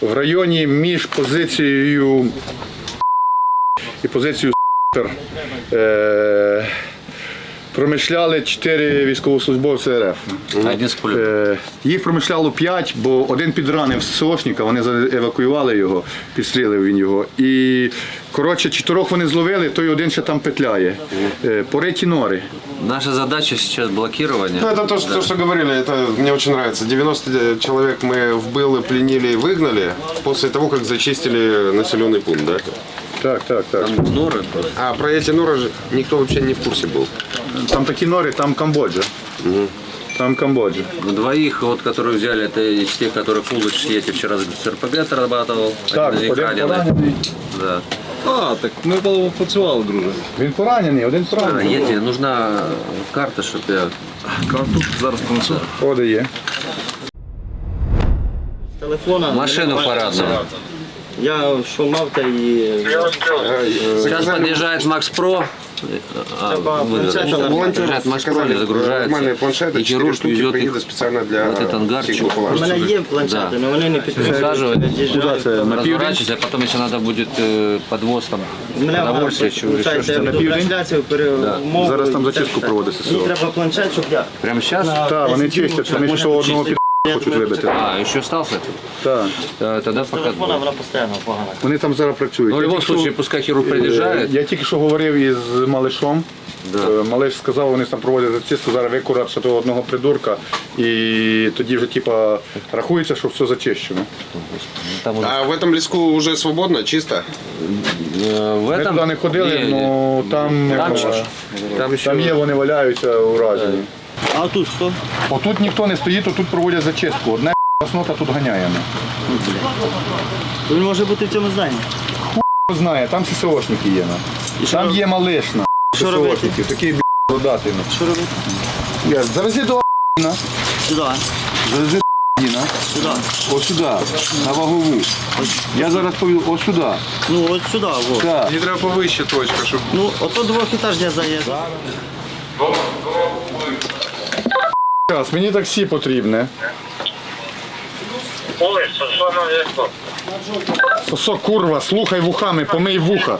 в районі між позицією і позицією е, промишляли чотири військовослужбовці РФ. Один с пулем. Е, Їх промишляло п'ять, бо один підранив ССОшника, вони за- евакуювали його, підстрілив він його. І коротше, чотирьох вони зловили, той один ще там петляє. Е, Пориті нори. Наша задача сейчас блокирование. Ну, это то, что, то, что говорили, это мне очень нравится. 90 человек мы в Былы пленили и выгнали после того, как зачистили населенный пункт, да? Так, так, так. Там норы просто. А про эти норы же никто вообще не в курсе был. Там такі нори, там Камбоджа. Там Камбоджа. Ну, Двоих, вот, которые взяли, это из тех, которых Улыч, я тебе вчера с РПГ отрабатывал. Так, один из них один раненый. поранений. Да. А, так ми працювали, друже. Він поранений, один А, поранений. я тебе нужна карта, чтобы я... Карту зараз принесу. Ходи є. телефона. Машину парадную. Я що мав, та і Сейчас подъезжает Макс Про. А, Треба вы- планшетом да, Волонтеры Подъезжает Макс Про, сказали, загружается. нормальные планшеты, И 4 хирург штуки везет приедут их специально для в этот ангарчик. всех у мене положенных. є планшети, але вони не Высаживать. підтримують. це? На південь? Разворачивайся, а потом еще надо будет э, подвоз там Мене продовольствия, чего еще виходить, что-то. я веду трансляцію, перемову. Зараз там і зачистку все. проводиться Мені село. треба планшет, щоб я. Прямо сейчас? Так, вони чистять, вони ще того одного під хочуть вибити. А, еще остался? Так. Э, Тогда пока... Телефона вона постійно погана. Вони там зараз працюють. Ну, в Я любом тільки що- случае, пускай хирург приезжает. Я тільки що говорив із Малишом. Е, Малиш сказав, вони там проводять зачистку, зараз викурать ще того одного придурка. І тоді вже типа рахується, що все зачищено. Там уже- А в этом леску уже свободно, чисто? Э, в Ми этом... туди не ходили, Не, але там, Там, е, ж- там еще... там є, вони валяються уражені. А тут хто? Отут ніхто не стоїть, отут проводять зачистку. Одна оснота тут ганяє. Він може бути в цьому зданні. Хто знає, там ССОшники є. на. Що Там роб- є малишна. Що робити? ССОшників, такий б**, родатий. на. Що робити? Я Завези до на. Сюди. Завези до на. Сюди. Ось сюди, на вагову. Я зараз повів ось сюди. Ну от сюди. Так. Мені треба повище точка, щоб Ну, ото двохетажня заїзд. Зараз, мені таксі потрібне. Ой, що на зв'язку? Сосо, курва, слухай вухами, помий вуха.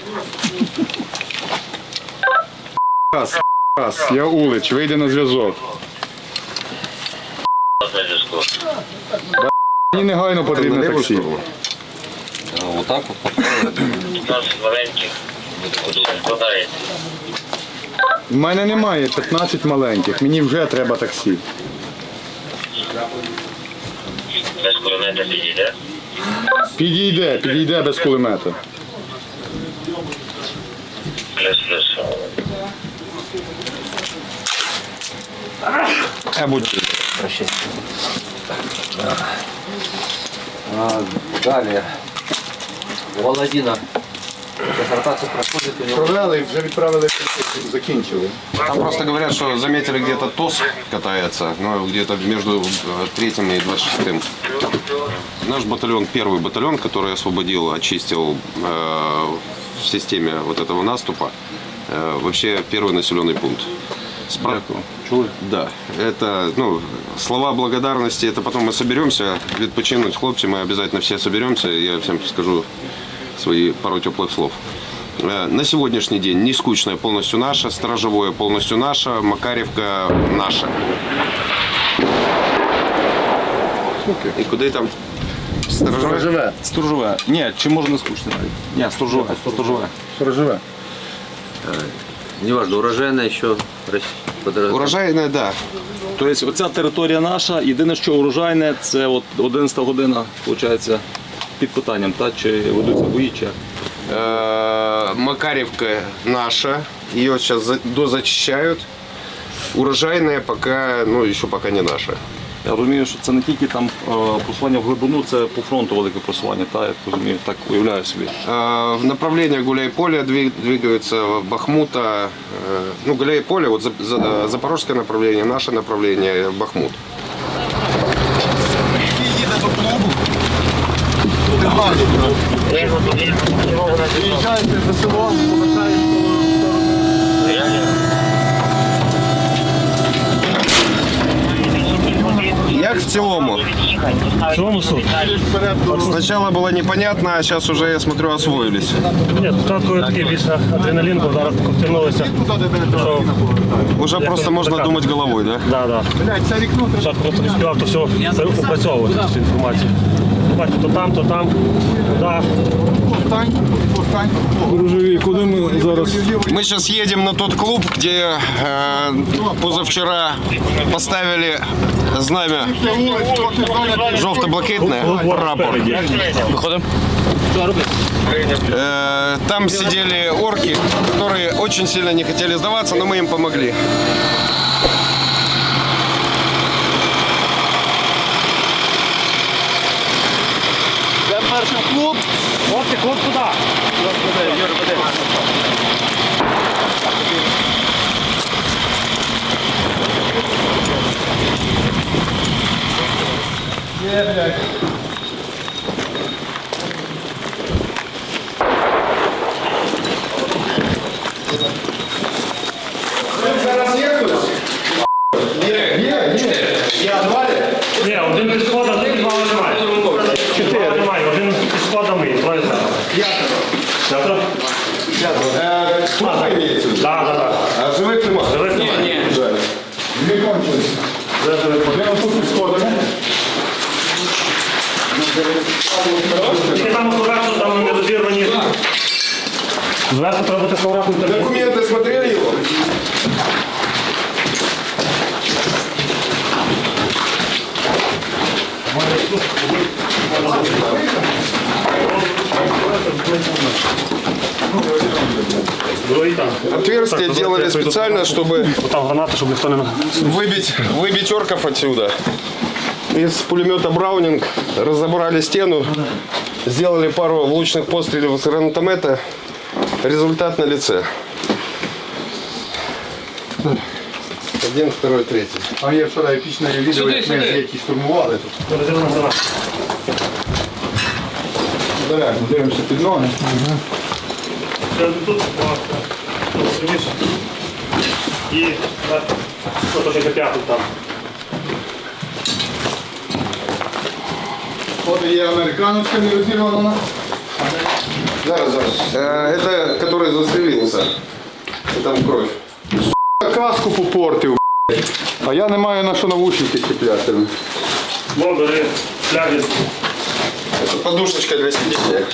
Раз, раз, я Улич, вийди на зв'язок. Мені негайно потрібне таксі. сторону. Вот так вот. У нас маленьких складається. У мене немає 15 маленьких, мені вже треба таксі. Без кулемета підійде. Підійде, підійде без кулемета. Плюс-плюс. Е, будь. А, далее. Володина. Сейчас ротация проходит у него. Провели, вже відправили, закінчили. Там просто говорят, что заметили где-то ТОС катается, ну, где-то между э, третьим и 26-м. Наш батальон, первый батальон, который освободил, очистил э, в системе вот этого наступа, э, вообще первый населенный пункт. Спра... Да, это, ну, слова благодарности, это потом мы соберемся, відпочинуть хлопці, мы обязательно все соберемся, я всем скажу свои пару теплых слов. Э, На сегодняшний день не скучное полностью наше, сторожевое полностью наше, Макаревка наша. И куда там? Сторожевая. Живе, Сторожове. Ні, чи може не скучно? Ні, сторожове. Сторожове. живе. Неважно, урожайная еще. Подразделение. Урожайная, да. Тобто оця територія наша, єдине, що урожайне, це от 11 година, виходить, під питанням, та, чи ведуться бої, чи як. Э, Макаревка наша, ее сейчас за- дозачищают. Урожайная пока, ну, еще пока не наша. Я розумію, що це не тільки там е, просування в глибину, це по фронту велике просування, та, я розумію, так уявляю собі. Э, В направлении Гуляй-Поля дви- двигаются Бахмута. э, Ну, Гуляй-Поле, вот за- за- э, запорожское направление, наше направление Бахмут. Приїжджайте село, повертаєш Як в цілому? Чому суд? Спочатку було непонятно, а зараз уже, я смотрю, освоились. Ні, спочатку такий більше адреналін, бо зараз втягнулися. Що, Уже просто можна думати головою, да? да, да. Спочатку просто не співав, то все це опрацьовувати цю інформацію. Бачу, то там, то там, да. Мы сейчас едем на тот клуб, где э, позавчера поставили знамя желто-блакитное, прапор. Виходимо. Э, там сидели орки, которые очень сильно не хотели сдаваться, но мы им помогли. Хлопці, хлоп туди. Ні, Надо работать аккуратно. Документы смотрели его? Отверстие делали специально, чтобы выбить, выбить орков отсюда. Из пулемета Браунинг разобрали стену, сделали пару лучных пострелов с гранатомета, Результат на лице. Один, второй, третий. Там є вчора епічне відео, як ми які штурмували тут. Обережно, дивимося під ноги. Ще тут. І ще п'яту там. От є американочка не розірвана. Зараз, зараз. Э, Это который застрелился. И Там кровь. Каску попортив, б***ь. а я не маю на що навушники чіпляти. Бо бери, фляги. Это подушечка для сидения.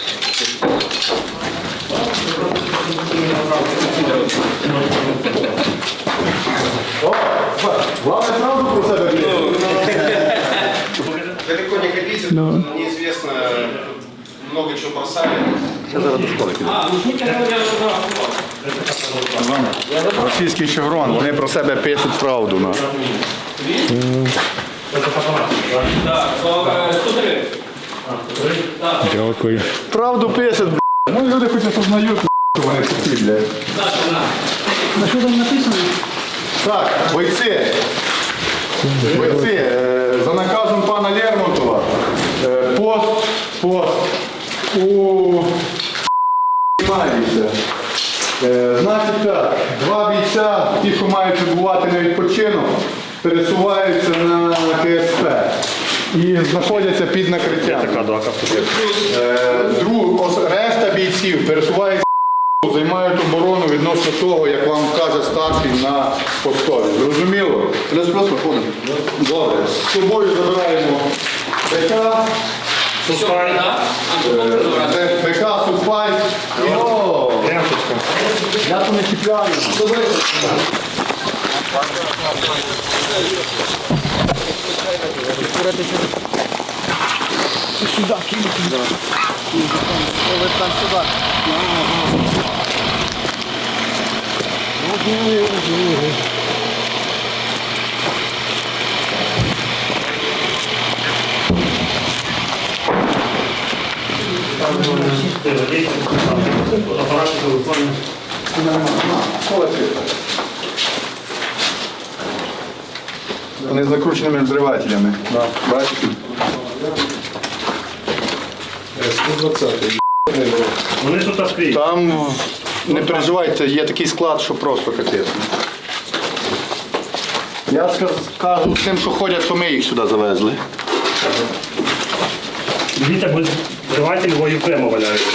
Главное правду про себе б'є. Далеко не ходите, тут неизвестно, много чего бросали. Російський шеврон, вони про себе пишуть правду. На. Правду пишуть, б***ь. Ну люди хоч осознають, б***ь, що вони такі, блядь. На що там написано? Так, бойці. Бойці, е, за наказом пана Лермонтова, е, пост, пост у Маюся. Е, Значить так, два бійця, ті, що мають відбувати на відпочинок, пересуваються на КСП і знаходяться під накриттям. Така дока. Е, Друг, решта бійців пересуваються займають оборону відносно того, як вам каже старший на постові. Зрозуміло? Плюс плюс виходимо. Добре. З собою забираємо БК, Супай. Е, БК, супай. І о, Ленточка. я то не чіпляю. Сюди, кинь сюди. Ось там сюди. Апарати. Вони з закрученими взривателями. Бачите? Вони тут скрізь. Там не переживайте, є такий склад, що просто капець. Я скажу тим, що ходять, що ми їх сюди завезли. Дивіться, бо зриватель його окремо валяється.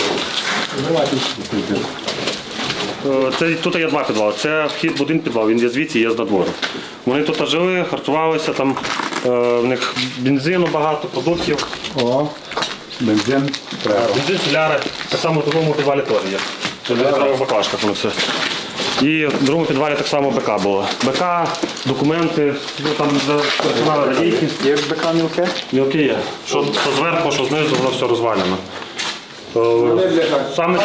Е, Це, тут є два підвали. Це вхід в один підвал, він є звідси, є з надвору. Вони тут жили, харчувалися, там е, в них бензину багато, продуктів. О, бензин треба. Бензин, соляри, так само в другому підвалі теж є. Це в баклажках воно все. І в другому підвалі так само БК було. БК, документи, ну там де радійки. Є БК мілке? Мілки є. Що, що зверху, що знизу, воно все розвалено. То саме,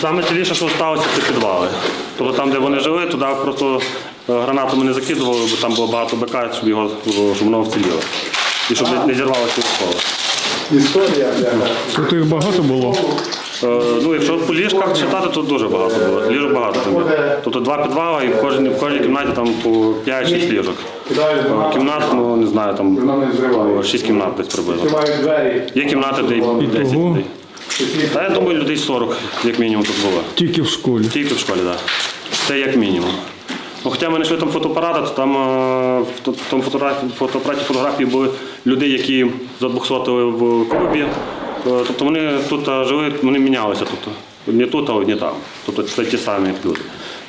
саме ціліше, що залишилося, це підвали. Тобто там, де вони жили, туди просто е, гранатами не закидували, бо там було багато БК, щоб, його, щоб воно вціліло. І щоб не, не зірвалося навколо. Історія. Тут їх багато було. Е, Ну, якщо по ліжках читати, то дуже багато було. Ліжок багато там. є. Тобто два підвали і в кожній, в кожній кімнаті там по 5-6 ліжок. Е, Кімнат, ну не знаю, там по 6 кімнат десь приблизно. Є кімнати, де й 10 людей. Та я думаю, людей 40, як мінімум, тут було. Тільки в школі. Тільки в школі, так. Це як мінімум. Ну, хоча ми знайшли там фотоапарати, то там е, в то- в тому фотоапараті, фотографії були люди, які забуксотили в клубі. Е, Тобто вони тут е, жили, вони мінялися тут. Не тут, а одні там. Тобто це ті самі люди.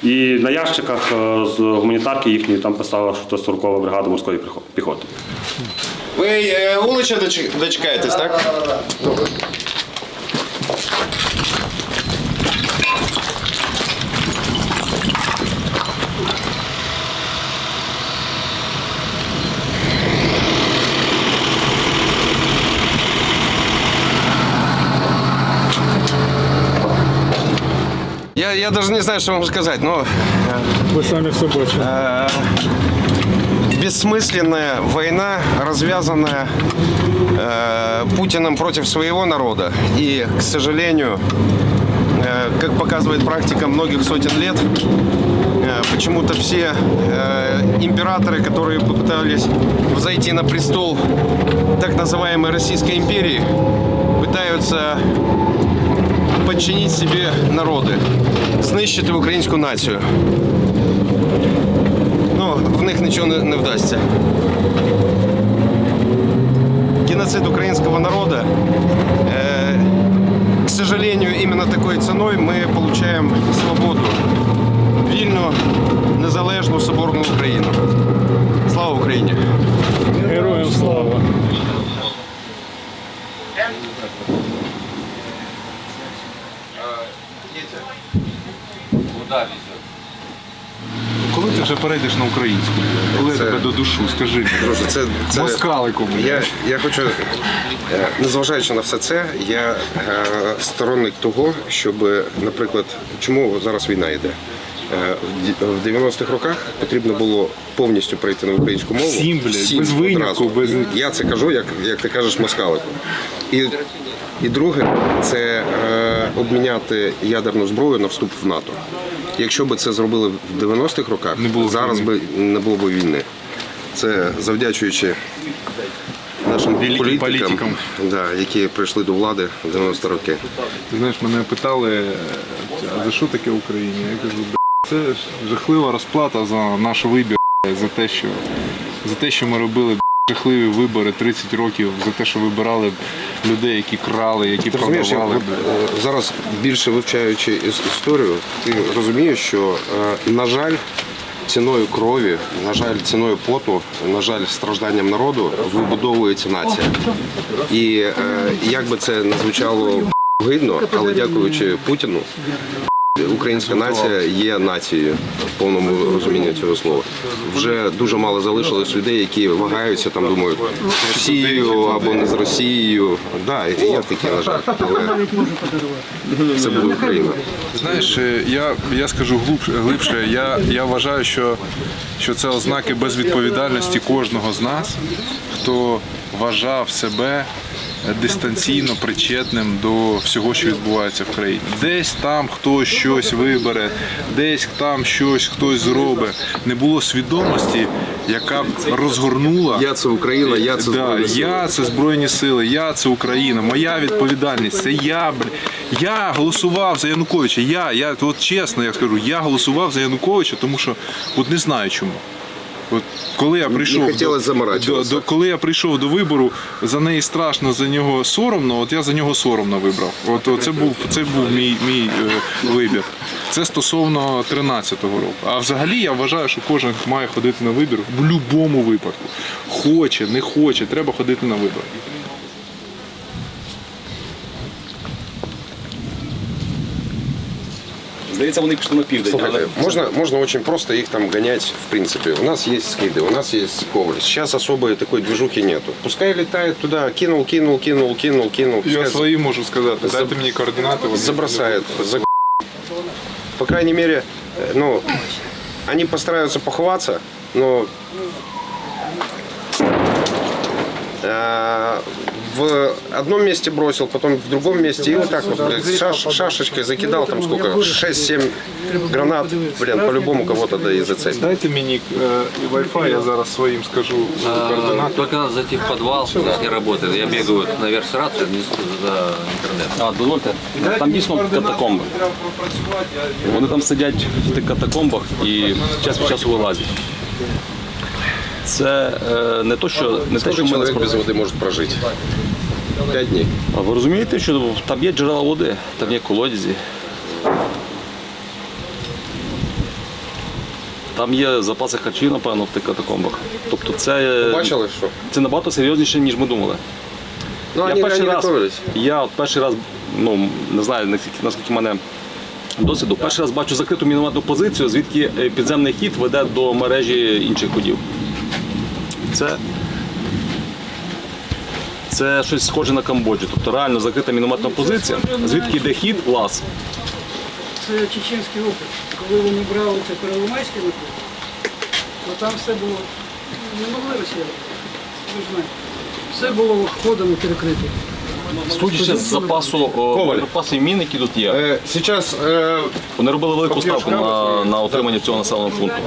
І на ящиках е, з гуманітарки їхньої там писала, що це 40 бригада морської піхоти. Ви е, Улича доч- дочекаєтесь, так? Я, даже не знаю, что вам сказать, но Ви самі все бачите. бессмысленная война, развязанная э, Путиным против своего народа. И, к сожалению, э, как показывает практика многих сотен лет, э, почему-то все э, императоры, которые попытались взойти на престол так называемой Российской империи, пытаются подчинить себе народи, знищити українську націю. Ну, в них нічого не, не вдасться. Геноцид украинского народа, э, к сожалению, именно такой ценой мы получаем свободу, вільну, незалежну, соборну Україну. Слава Україні! Героям слава. Коли ти вже перейдеш на українську? Коли Це- я тебе до душу, скажи. Друже, це, це... Москалику. Я, я хочу, е, незважаючи на все це, я е, сторонник того, щоб, наприклад, чому зараз війна йде? Е, в ді- 90-х роках потрібно було повністю перейти на українську мову. Всім, блядь, без винятку, без- Я це кажу, як, як ти кажеш, москалику. І, і друге, це е, обміняти ядерну зброю на вступ в НАТО. Якщо б це зробили в 90-х роках, Не було зараз би не було б війни. Це завдячуючи нашим Великим політикам, політикам. Да, які прийшли до влади в 90 роки. Ти знаєш, мене питали, а за що таке Україна? Я кажу, це жахлива розплата за наш вибір, за те, що за те, що ми робили жахливі вибори 30 років, за те, що вибирали людей, які крали, які розумієш, продавали. е, зараз більше вивчаючи історію, ти розумієш, що, е, на жаль, ціною крові, на жаль, ціною поту, на жаль, стражданням народу вибудовується нація. І е, як би це не звучало гидно, але дякуючи Путіну, українська нація є нацією в повному розумінні цього слова. Вже дуже мало залишилось людей, які вагаються там, думають, з Росією або не з Росією. Да, є такі, на жаль, але це буде Україна. Знаєш, е, я, я скажу глибше, глибше. Я, я вважаю, що, що це ознаки безвідповідальності кожного з нас, хто вважав себе дистанційно причетним до всього, що відбувається в країні. Десь там хтось щось вибере, десь там щось хтось зробить. Не було свідомості, яка б розгорнула Я це Україна, я це Да, Збройні Сили. я це Збройні Сили, я це Україна, моя відповідальність, це я. Я голосував за Януковича. Я, я от чесно я скажу, я голосував за Януковича, тому що от не знаю чому. От коли я прийшов до, до, до, коли я прийшов до вибору, за неї страшно, за нього соромно. От я за нього соромно вибрав. От, от це був це був мій мій е, вибір. Це стосовно 13-го року. А взагалі я вважаю, що кожен має ходити на вибір в будь-якому випадку. Хоче, не хоче, треба ходити на вибори. Здається, вони пішли на південь. але Слушайте, можно, можно очень просто их там гонять, в принципе. У нас есть скиды, у нас есть коваль. Сейчас особой такой движухи нету. Пускай летает туда, кинул, кинул, кинул, кинул, кинул. Я Пускай свої можу сказати. Дайте мені координати. вони- забросает. за- По крайней мере, э, ну, они постараются поховаться, но э, в одном месте бросил, потом в другом месте и вот так вот, блядь, шаш- шашечкой закидал там сколько, 6-7 гранат, блин, по-любому кого-то да и зацепит. Дайте мені е, і Wi-Fi, я зараз своїм скажу координати. Только надо зайти в подвал, здесь не работает. Я бегаю наверх с рацией, вниз за интернет. А, дозвольте, там дійсно катакомби. Вони там сидять в тих катакомбах і час від часу вилазять. Це е, не то, що не те, що ми не без воды может прожить? Пять дней. А ви розумієте, що там є джерела води, там є колодязі. Там є запаси харчів, напевно, в тих катакомбах. Тобто це, Бачили, что? це набагато серйозніше, ніж ми думали. Ну, они, они готовились. я от перший раз, ну не знаю наскільки, наскільки в мене досвіду, перший раз бачу закриту мінометну позицію, звідки е, підземний хід веде до мережі інших ходів. Це, це щось схоже на Камбоджу. Тобто реально закрита мінометна позиція, звідки йде хід, лаз. Це чеченський опит. Коли вони брали це Первомайське наприклад, то там все було, не могли росіяни. Ви ж знаєте. Все було ходами перекрите. Судячи з запасу запасів мін, які тут є, Э, Сейчас э, вони робили велику ставку на, на отримання цього населеного пункту.